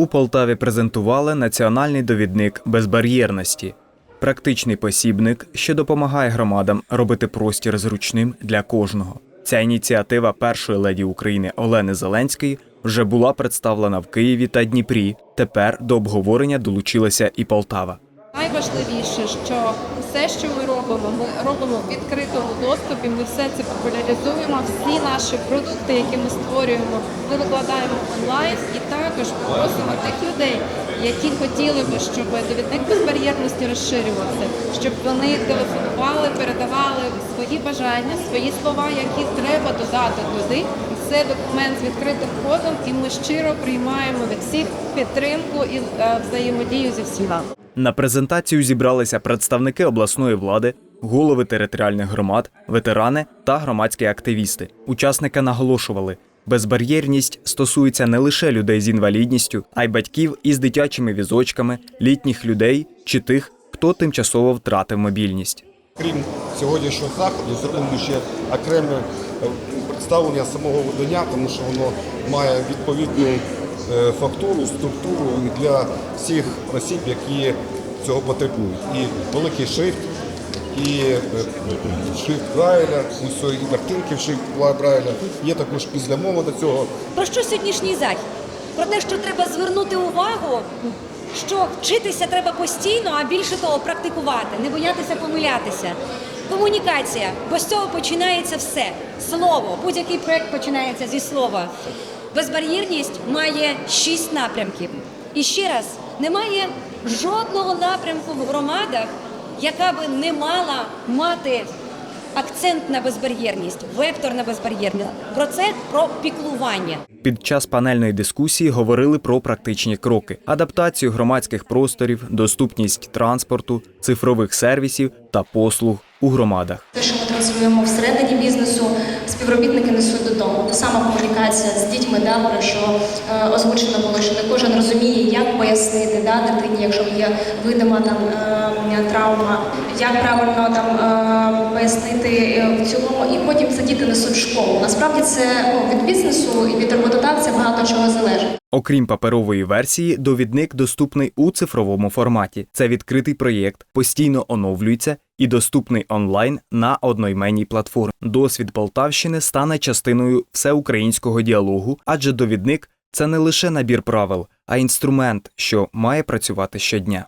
У Полтаві презентували національний довідник безбар'єрності, практичний посібник, що допомагає громадам робити простір зручним для кожного. Ця ініціатива першої леді України Олени Зеленської вже була представлена в Києві та Дніпрі. Тепер до обговорення долучилася і Полтава. Найважливіше, що все, що ми робимо, ми робимо в відкритому доступі. Ми все це популяризуємо. Всі наші продукти, які ми створюємо, ми викладаємо онлайн і також просимо тих людей, які хотіли би, щоб довідник безбар'єрності розширювався, щоб вони телефонували, передавали свої бажання, свої слова, які треба додати туди. Це документ з відкритим кодом, і ми щиро приймаємо від всіх підтримку і е, взаємодію зі всіма. На презентацію зібралися представники обласної влади, голови територіальних громад, ветерани та громадські активісти. Учасники наголошували, безбар'єрність стосується не лише людей з інвалідністю, а й батьків із дитячими візочками, літніх людей чи тих, хто тимчасово втратив мобільність. Крім сьогоднішнього заходу, зробимо ще окреме е, представлення самого видання, тому що воно має відповідну фактуру, структуру для всіх осіб, які цього потребують. І великий шрифт, і е, шрифт Брайля, і картинки в шрифт Брайля. Є також післямова до цього. Про що сьогоднішній захід? Про те, що треба звернути увагу, що вчитися треба постійно, а більше того, практикувати, не боятися помилятися. Комунікація, бо з цього починається все. Слово, будь-який проект починається зі слова. Безбар'єрність має шість напрямків. І ще раз, немає жодного напрямку в громадах, яка би не мала мати акцент на безбар'єрність, вектор на безбар'єрність. Про це про піклування. Під час панельної дискусії говорили про практичні кроки: адаптацію громадських просторів, доступність транспорту, цифрових сервісів та послуг у громадах. Те, що ми транслюємо всередині бізнесу, співробітники несуть додому. Та сама комунікація з дітьми, да, про що е, озвучено було, що не кожен розуміє, як пояснити да, дитині, якщо є видима там е, травма, як правильно там е, пояснити е, в цілому, і потім це діти несуть в школу. Насправді це ну, від бізнесу і від роботодавця багато чого залежить. Окрім паперової версії, довідник доступний у цифровому форматі. Це відкритий проєкт, постійно оновлюється і доступний онлайн на одноіменній платформі. Досвід Полтавщини стане частиною всеукраїнського діалогу, адже довідник це не лише набір правил, а інструмент, що має працювати щодня.